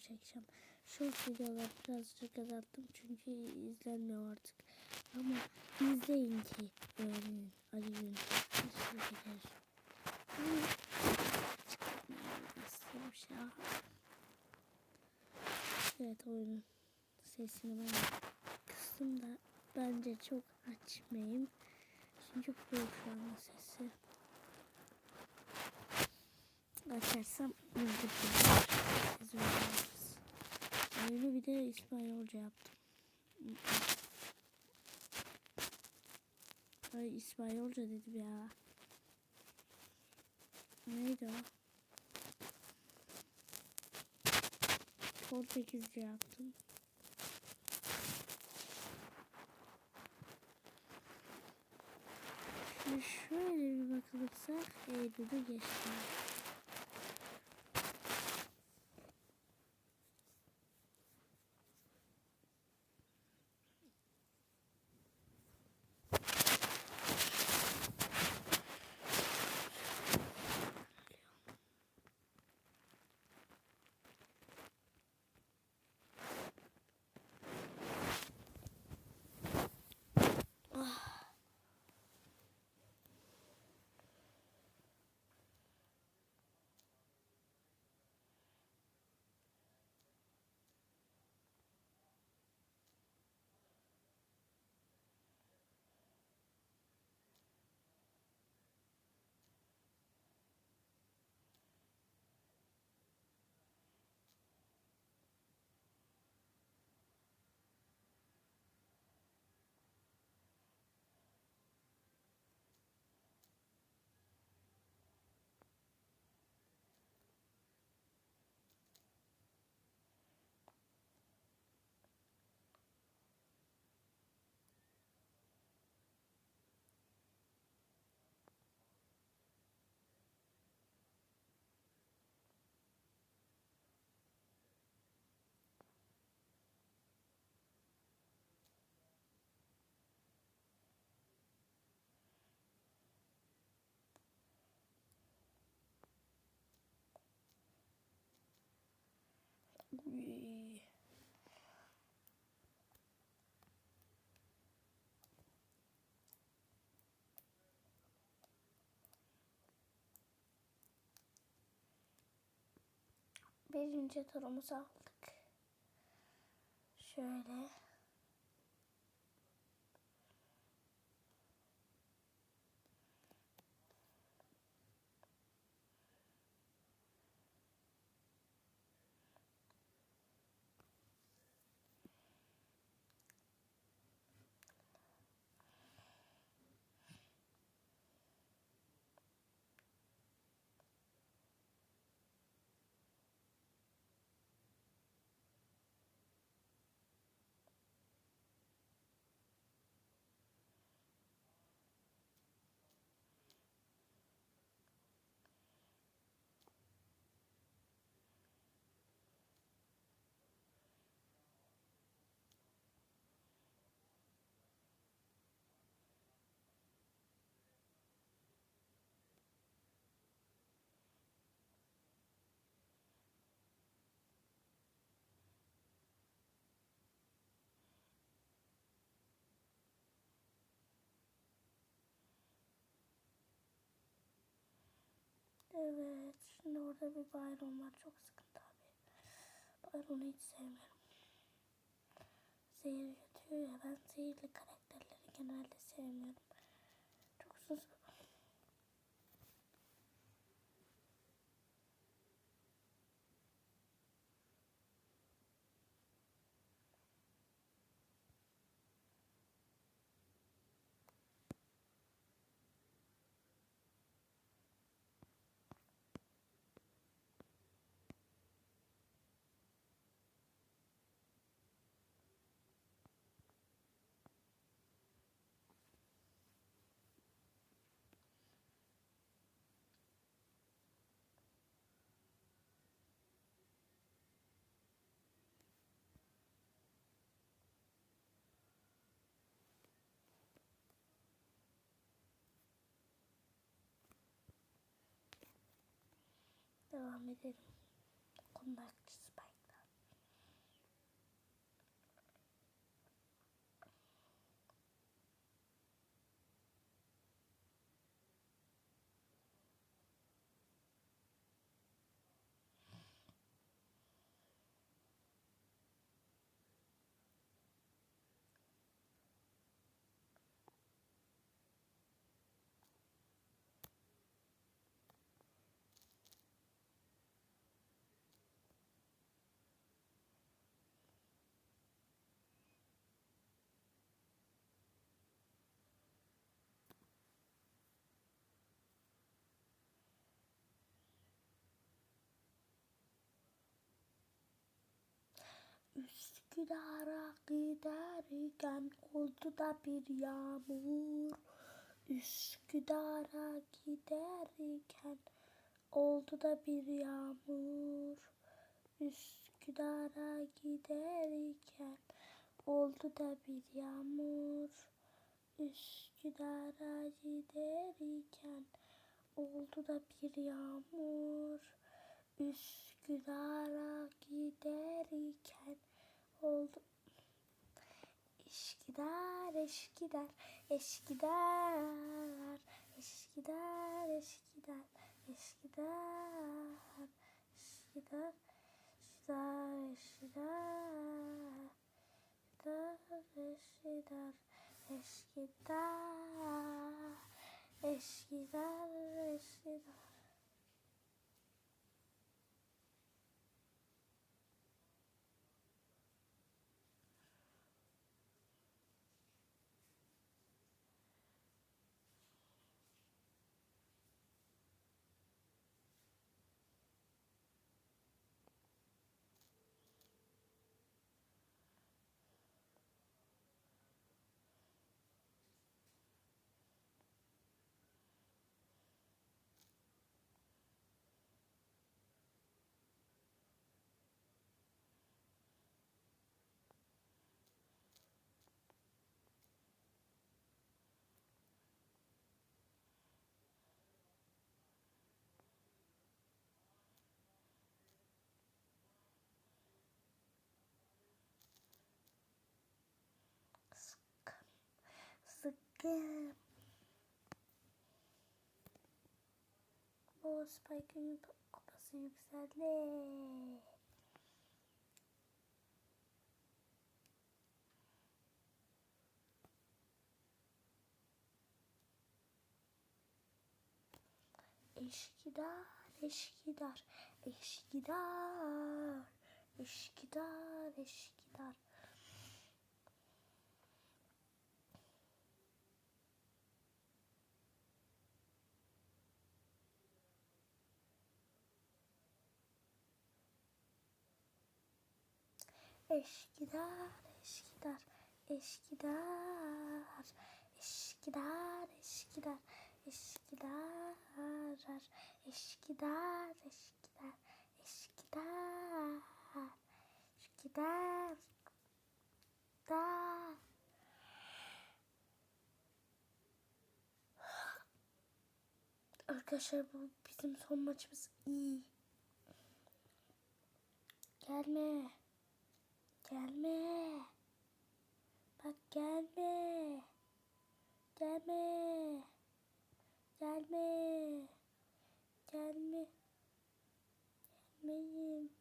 çekeceğim. Short videolar birazcık azalttım çünkü izlenmiyor artık. Ama izleyin ki öğrenin. Ali Gün. Teşekkür ederim. İstemiş ya. Evet oyunun sesini ben kıstım da bence çok açmayayım. Çünkü bu şu an sesi. Açarsam öldürürüm. Oyunu bir de İspanyolca yaptım. Ay İspanyolca dedim ya. Neydi o? Portekizce yaptım. Şimdi şöyle bir bakılırsa Eylül'ü geçti. Birinci turumuzu aldık. Şöyle. Evet. Şimdi orada bir Byron var. Çok sıkıntı abi. Byron'u hiç sevmiyorum. Zehir yatıyor ya. Ben zehirli karakterleri genelde sevmiyorum. Çok sus. をめてこんな質 Üsküdar'a giderken oldu da bir yağmur. Üsküdar'a giderken oldu da bir yağmur. Üsküdar'a giderken oldu da bir yağmur. Üsküdar'a giderken oldu da bir yağmur. Üsküdar'a giderken oldu. Eşkidar, eşkidar, eşkidar, eşkidar, eşkidar, eşkidar, eşkidar, eşkidar, eşkidar, eşkidar, eşkidar, eşkidar, eşkidar. Sıkkım. O Spike'ın kupası yükseldi. Eşkidar, eşkidar, eşkidar, eşkidar, eşkidar. Eşkidar, eşkidar, eşkidar, eşkidar, eşkidar, eşkidar, eşkidar, eşkidar, eşkidar, eşkidar, da. Arkadaşlar bu bizim son maçımız iyi. Gelme. Gelme. Bak gelme. Gelme. Gelme. Gelme. Gelmeyin.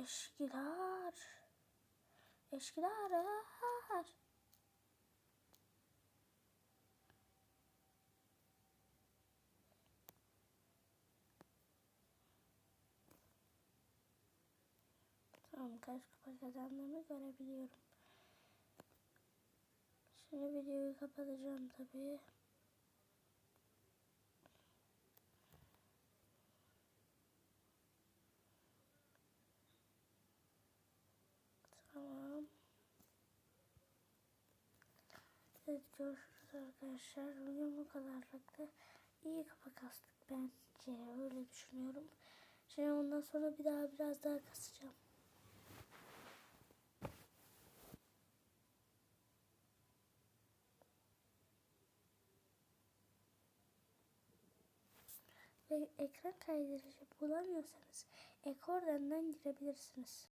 Eşkiler. Eşkiler. Tamam kaç kupa kazandığımı görebiliyorum. Şimdi videoyu kapatacağım tabii. Tamam. Evet görüşürüz arkadaşlar. Bugün bu kadarlıktı. İyi kafa kastık bence. Öyle düşünüyorum. Şimdi ondan sonra bir daha biraz daha kasacağım. Ve ekran kaydırıcı bulamıyorsanız Ekordan'dan girebilirsiniz.